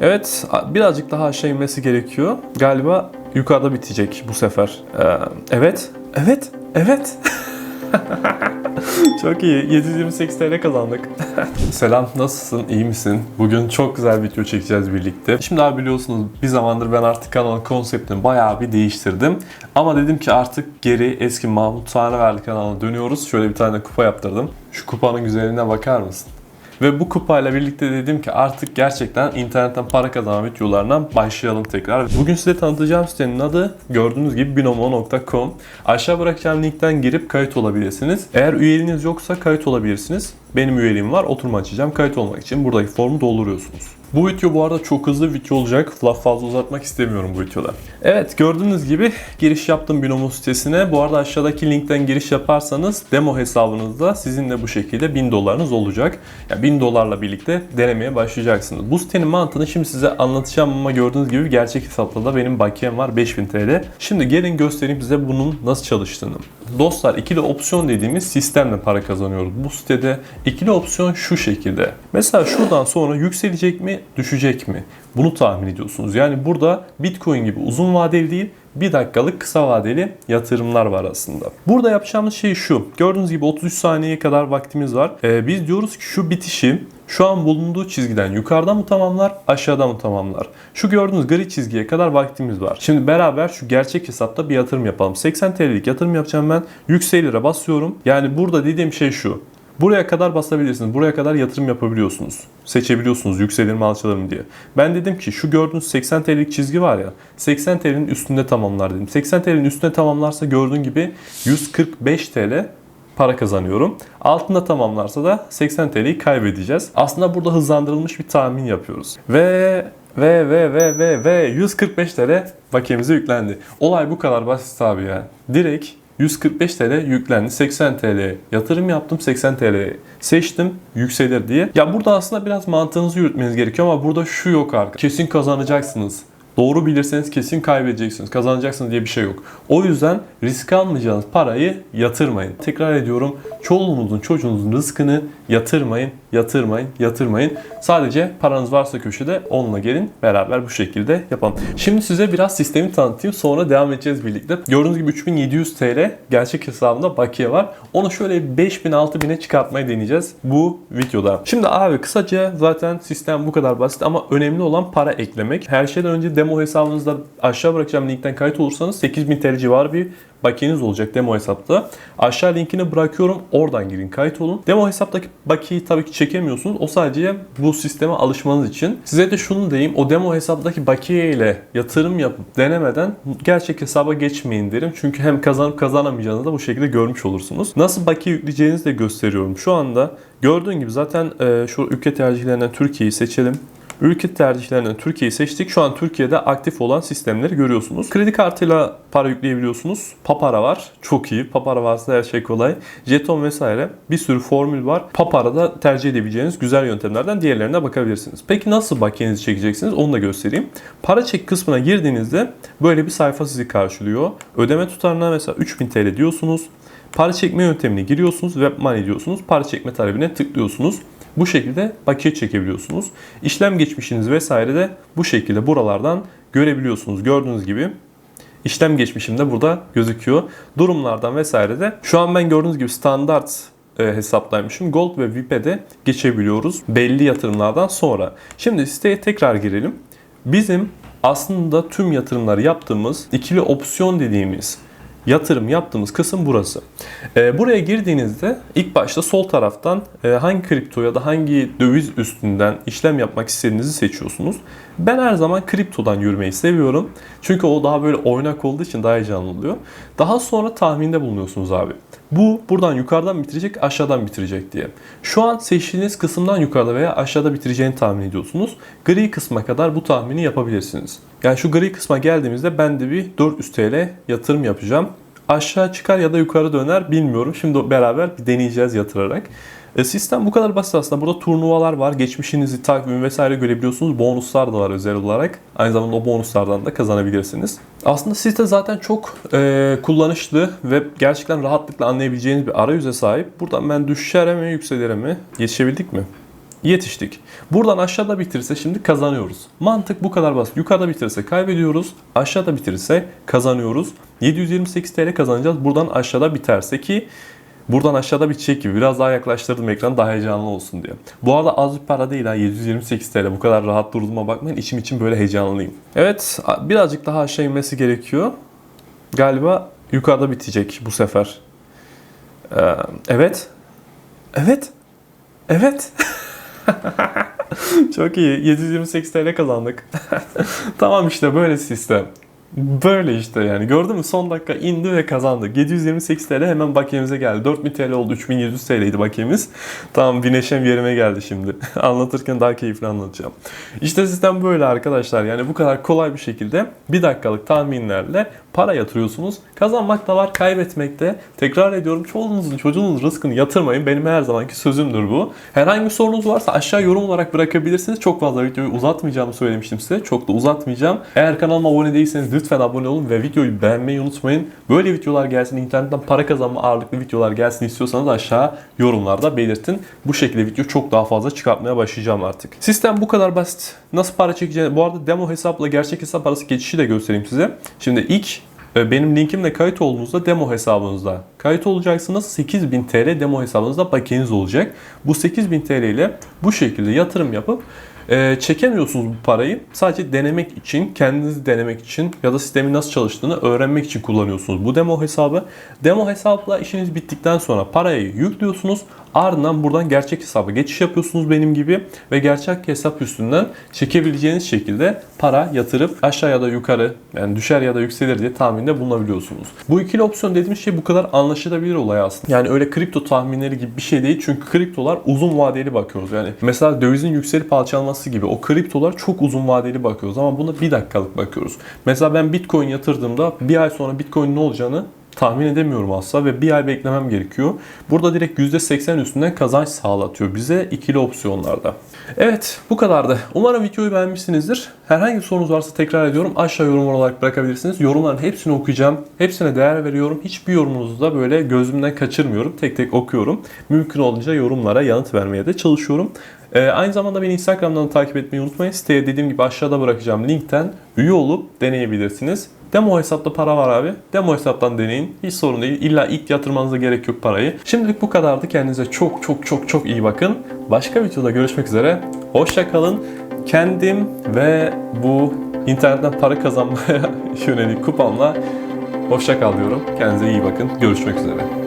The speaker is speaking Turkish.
Evet birazcık daha aşağı inmesi gerekiyor. Galiba yukarıda bitecek bu sefer. Ee, evet, evet, evet. çok iyi. 728 TL kazandık. Selam, nasılsın? İyi misin? Bugün çok güzel video çekeceğiz birlikte. Şimdi abi biliyorsunuz bir zamandır ben artık kanalın konseptini bayağı bir değiştirdim. Ama dedim ki artık geri eski Mahmut Saneverli kanalına dönüyoruz. Şöyle bir tane kupa yaptırdım. Şu kupanın güzelliğine bakar mısın? Ve bu kupayla birlikte dedim ki artık gerçekten internetten para kazanan videolarına başlayalım tekrar. Bugün size tanıtacağım sitenin adı gördüğünüz gibi binomo.com. Aşağı bırakacağım linkten girip kayıt olabilirsiniz. Eğer üyeliğiniz yoksa kayıt olabilirsiniz. Benim üyeliğim var. Oturma açacağım. Kayıt olmak için buradaki formu dolduruyorsunuz. Bu video bu arada çok hızlı video olacak. Laf fazla uzatmak istemiyorum bu videoda. Evet gördüğünüz gibi giriş yaptım Binomo sitesine. Bu arada aşağıdaki linkten giriş yaparsanız demo hesabınızda sizin de bu şekilde 1000 dolarınız olacak. Yani 1000 dolarla birlikte denemeye başlayacaksınız. Bu sitenin mantığını şimdi size anlatacağım ama gördüğünüz gibi gerçek hesapta da benim bakiyem var 5000 TL. Şimdi gelin göstereyim size bunun nasıl çalıştığını. Dostlar ikili opsiyon dediğimiz sistemle para kazanıyoruz. Bu sitede ikili opsiyon şu şekilde. Mesela şuradan sonra yükselecek mi, düşecek mi? Bunu tahmin ediyorsunuz. Yani burada Bitcoin gibi uzun vadeli değil, bir dakikalık kısa vadeli yatırımlar var aslında. Burada yapacağımız şey şu. Gördüğünüz gibi 33 saniyeye kadar vaktimiz var. Ee, biz diyoruz ki şu bitişi şu an bulunduğu çizgiden yukarıda mı tamamlar, aşağıda mı tamamlar? Şu gördüğünüz gri çizgiye kadar vaktimiz var. Şimdi beraber şu gerçek hesapta bir yatırım yapalım. 80 TL'lik yatırım yapacağım ben. Yükselire basıyorum. Yani burada dediğim şey şu. Buraya kadar basabilirsiniz. Buraya kadar yatırım yapabiliyorsunuz. Seçebiliyorsunuz yükselir mi alçalır mı diye. Ben dedim ki şu gördüğünüz 80 TL'lik çizgi var ya 80 TL'nin üstünde tamamlar dedim. 80 TL'nin üstünde tamamlarsa gördüğün gibi 145 TL para kazanıyorum. Altında tamamlarsa da 80 TL'yi kaybedeceğiz. Aslında burada hızlandırılmış bir tahmin yapıyoruz. Ve ve ve ve ve ve 145 TL bakiyemize yüklendi. Olay bu kadar basit abi ya. Direkt 145 TL yüklendi. 80 TL yatırım yaptım. 80 TL seçtim yükselir diye. Ya burada aslında biraz mantığınızı yürütmeniz gerekiyor ama burada şu yok arkadaşlar. Kesin kazanacaksınız. Doğru bilirseniz kesin kaybedeceksiniz. Kazanacaksınız diye bir şey yok. O yüzden risk almayacağınız parayı yatırmayın. Tekrar ediyorum. Çoluğunuzun çocuğunuzun rızkını yatırmayın, yatırmayın, yatırmayın. Sadece paranız varsa köşede onunla gelin beraber bu şekilde yapalım. Şimdi size biraz sistemi tanıtayım sonra devam edeceğiz birlikte. Gördüğünüz gibi 3700 TL gerçek hesabımda bakiye var. Onu şöyle 5000 6000'e çıkartmayı deneyeceğiz bu videoda. Şimdi abi kısaca zaten sistem bu kadar basit ama önemli olan para eklemek. Her şeyden önce demo hesabınızda aşağı bırakacağım linkten kayıt olursanız 8000 TL civarı bir bakiyeniz olacak demo hesapta. Aşağı linkini bırakıyorum. Oradan girin kayıt olun. Demo hesaptaki bakiyeyi tabii ki çekemiyorsunuz. O sadece bu sisteme alışmanız için. Size de şunu diyeyim. O demo hesaptaki bakiye ile yatırım yapıp denemeden gerçek hesaba geçmeyin derim. Çünkü hem kazanıp kazanamayacağınızı da bu şekilde görmüş olursunuz. Nasıl bakiye yükleyeceğinizi de gösteriyorum. Şu anda gördüğün gibi zaten e, şu ülke tercihlerinden Türkiye'yi seçelim. Ülke tercihlerinden Türkiye'yi seçtik. Şu an Türkiye'de aktif olan sistemleri görüyorsunuz. Kredi kartıyla para yükleyebiliyorsunuz. Papara var. Çok iyi. Papara varsa her şey kolay. Jeton vesaire. Bir sürü formül var. Papara da tercih edebileceğiniz güzel yöntemlerden diğerlerine bakabilirsiniz. Peki nasıl bakiyenizi çekeceksiniz? Onu da göstereyim. Para çek kısmına girdiğinizde böyle bir sayfa sizi karşılıyor. Ödeme tutarına mesela 3000 TL diyorsunuz. Para çekme yöntemini giriyorsunuz. Web Money diyorsunuz. Para çekme talebine tıklıyorsunuz. Bu şekilde bakiye çekebiliyorsunuz. İşlem geçmişiniz vesaire de bu şekilde buralardan görebiliyorsunuz. Gördüğünüz gibi işlem geçmişim de burada gözüküyor. Durumlardan vesaire de şu an ben gördüğünüz gibi standart e, hesaplaymışım. Gold ve VIP'e de geçebiliyoruz belli yatırımlardan sonra. Şimdi siteye tekrar girelim. Bizim aslında tüm yatırımları yaptığımız ikili opsiyon dediğimiz yatırım yaptığımız kısım burası. E, buraya girdiğinizde ilk başta sol taraftan e, hangi kripto ya da hangi döviz üstünden işlem yapmak istediğinizi seçiyorsunuz. Ben her zaman kriptodan yürümeyi seviyorum. Çünkü o daha böyle oynak olduğu için daha heyecanlı oluyor. Daha sonra tahminde bulunuyorsunuz abi. Bu buradan yukarıdan bitirecek, aşağıdan bitirecek diye. Şu an seçtiğiniz kısımdan yukarıda veya aşağıda bitireceğini tahmin ediyorsunuz. Gri kısma kadar bu tahmini yapabilirsiniz. Yani şu gri kısma geldiğimizde ben de bir 400 TL yatırım yapacağım. Aşağı çıkar ya da yukarı döner bilmiyorum. Şimdi beraber bir deneyeceğiz yatırarak. E, sistem bu kadar basit aslında. Burada turnuvalar var. Geçmişinizi, takvim vesaire görebiliyorsunuz. Bonuslar da var özel olarak. Aynı zamanda o bonuslardan da kazanabilirsiniz. Aslında site zaten çok e, kullanışlı ve gerçekten rahatlıkla anlayabileceğiniz bir arayüze sahip. Buradan ben düşer mi, yükselir mi? Yetişebildik mi? Yetiştik. Buradan aşağıda bitirse şimdi kazanıyoruz. Mantık bu kadar basit. Yukarıda bitirirse kaybediyoruz. Aşağıda bitirirse kazanıyoruz. 728 TL kazanacağız. Buradan aşağıda biterse ki buradan aşağıda bitecek gibi biraz daha yaklaştırdım ekranı daha heyecanlı olsun diye. Bu arada az bir para değil ha 728 TL bu kadar rahat durduğuma bakmayın içim için böyle heyecanlıyım. Evet birazcık daha aşağı inmesi gerekiyor. Galiba yukarıda bitecek bu sefer. Ee, evet. Evet. Evet. Çok iyi. 728 TL kazandık. tamam işte böyle sistem. Böyle işte yani gördün mü son dakika indi ve kazandık. 728 TL hemen bakiyemize geldi. 4000 TL oldu 3700 TL'ydi bakiyemiz. Tamam bir neşem yerime geldi şimdi. Anlatırken daha keyifli anlatacağım. İşte sistem böyle arkadaşlar yani bu kadar kolay bir şekilde bir dakikalık tahminlerle para yatırıyorsunuz. Kazanmak da var kaybetmek de. Tekrar ediyorum çoğunuzun çocuğunuzun rızkını yatırmayın. Benim her zamanki sözümdür bu. Herhangi bir sorunuz varsa aşağı yorum olarak bırakabilirsiniz. Çok fazla videoyu uzatmayacağımı söylemiştim size. Çok da uzatmayacağım. Eğer kanalıma abone değilseniz lütfen abone olun ve videoyu beğenmeyi unutmayın. Böyle videolar gelsin, internetten para kazanma ağırlıklı videolar gelsin istiyorsanız aşağı yorumlarda belirtin. Bu şekilde video çok daha fazla çıkartmaya başlayacağım artık. Sistem bu kadar basit. Nasıl para çekeceğini, bu arada demo hesapla gerçek hesap arası geçişi de göstereyim size. Şimdi ilk benim linkimle kayıt olduğunuzda demo hesabınızda kayıt olacaksınız. 8000 TL demo hesabınızda bakiyeniz olacak. Bu 8000 TL ile bu şekilde yatırım yapıp e, çekemiyorsunuz bu parayı. Sadece denemek için, kendinizi denemek için ya da sistemin nasıl çalıştığını öğrenmek için kullanıyorsunuz bu demo hesabı. Demo hesapla işiniz bittikten sonra parayı yüklüyorsunuz. Ardından buradan gerçek hesaba geçiş yapıyorsunuz benim gibi ve gerçek hesap üstünden çekebileceğiniz şekilde para yatırıp aşağı ya da yukarı yani düşer ya da yükselir diye tahminde bulunabiliyorsunuz. Bu ikili opsiyon dediğimiz şey bu kadar anlaşılabilir olay aslında. Yani öyle kripto tahminleri gibi bir şey değil çünkü kriptolar uzun vadeli bakıyoruz. Yani mesela dövizin yükselip alçalması gibi o kriptolar çok uzun vadeli bakıyoruz ama buna bir dakikalık bakıyoruz. Mesela ben bitcoin yatırdığımda bir ay sonra bitcoin ne olacağını tahmin edemiyorum asla ve bir ay beklemem gerekiyor. Burada direkt %80 üstünden kazanç sağlatıyor bize ikili opsiyonlarda. Evet bu kadardı. Umarım videoyu beğenmişsinizdir. Herhangi bir sorunuz varsa tekrar ediyorum aşağı yorum olarak bırakabilirsiniz. Yorumların hepsini okuyacağım. Hepsine değer veriyorum. Hiçbir yorumunuzu da böyle gözümden kaçırmıyorum. Tek tek okuyorum. Mümkün olunca yorumlara yanıt vermeye de çalışıyorum. Ee, aynı zamanda beni Instagram'dan da takip etmeyi unutmayın. Siteye dediğim gibi aşağıda bırakacağım linkten üye olup deneyebilirsiniz. Demo hesapta para var abi. Demo hesaptan deneyin. Hiç sorun değil. İlla ilk yatırmanıza gerek yok parayı. Şimdilik bu kadardı. Kendinize çok çok çok çok iyi bakın. Başka videoda görüşmek üzere. Hoşça kalın. Kendim ve bu internetten para kazanmaya yönelik kupamla hoşça kal diyorum. Kendinize iyi bakın. Görüşmek üzere.